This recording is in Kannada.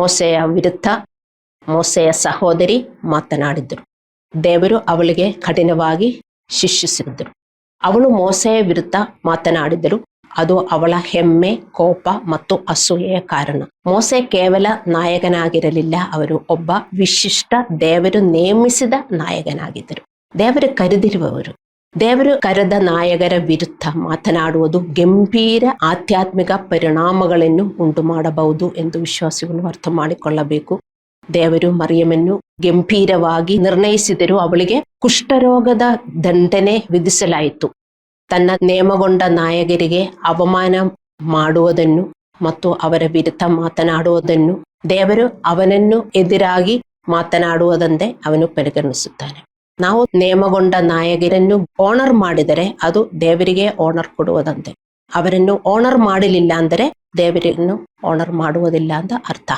ಮೋಸೆಯ ವಿರುದ್ಧ ಮೋಸೆಯ ಸಹೋದರಿ ಮಾತನಾಡಿದ್ದರು. ದೇವರು ಅವಳಿಗೆ ಕಠಿಣವಾಗಿ ಶಿಕ್ಷಿಸಿದ್ದರು. ಅವಳು ಮೋಸೆಯ ವಿರುದ್ಧ ಮಾತನಾಡಿದರು ಅದು ಅವಳ ಹೆಮ್ಮೆ, ಕೋಪ ಮತ್ತು ಅಸೂಯೆಯ ಕಾರಣ. ಮೋಸೆ ಕೇವಲ ನಾಯಕನಾಗಿರಲಿಲ್ಲ, ಅವರು ಒಬ್ಬ ವಿಶಿಷ್ಟ ದೇವರು ನೇಮಿಸಿದ ನಾಯಕನಾಗಿದ್ದರು. ದೇವರು ಕರೆದಿರುವವರು ದೇವರು ಕರೆದ ನಾಯಕರ ವಿರುದ್ಧ ಮಾತನಾಡುವುದು ಗಂಭೀರ ಆಧ್ಯಾತ್ಮಿಕ ಪರಿಣಾಮಗಳನ್ನು ಉಂಟು ಮಾಡಬಹುದು ಎಂದು ವಿಶ್ವಾಸಿಗಳು ಅರ್ಥ ಮಾಡಿಕೊಳ್ಳಬೇಕು. ದೇವರು ಮರಿಯಮನ್ನು ಗಂಭೀರವಾಗಿ ನಿರ್ಣಯಿಸಿದರು ಅವಳಿಗೆ ಕುಷ್ಠರೋಗದ ದಂಡನೆ ವಿಧಿಸಲಾಯಿತು. ತನ್ನ ನೇಮಗೊಂಡ ನಾಯಕರಿಗೆ ಅವಮಾನ ಮಾಡುವುದನ್ನು ಮತ್ತು ಅವರ ವಿರುದ್ಧ ಮಾತನಾಡುವುದನ್ನು ದೇವರು ಅವನನ್ನು ಎದುರಾಗಿ ಮಾತನಾಡುವುದಂತೆ ಅವನು ಪರಿಗಣಿಸುತ್ತಾನೆ. ನಾವು ನೇಮಗೊಂಡ ನಾಯಕರನ್ನು ಓನರ್ ಮಾಡಿದರೆ ಅದು ದೇವರಿಗೆ ಓನರ್ ಕೊಡುವುದಂತೆ. ಅವರನ್ನು ಓನರ್ ಮಾಡಲಿಲ್ಲ ಅಂದರೆ ದೇವರನ್ನು ಓನರ್ ಮಾಡುವುದಿಲ್ಲ ಅಂತ ಅರ್ಥ.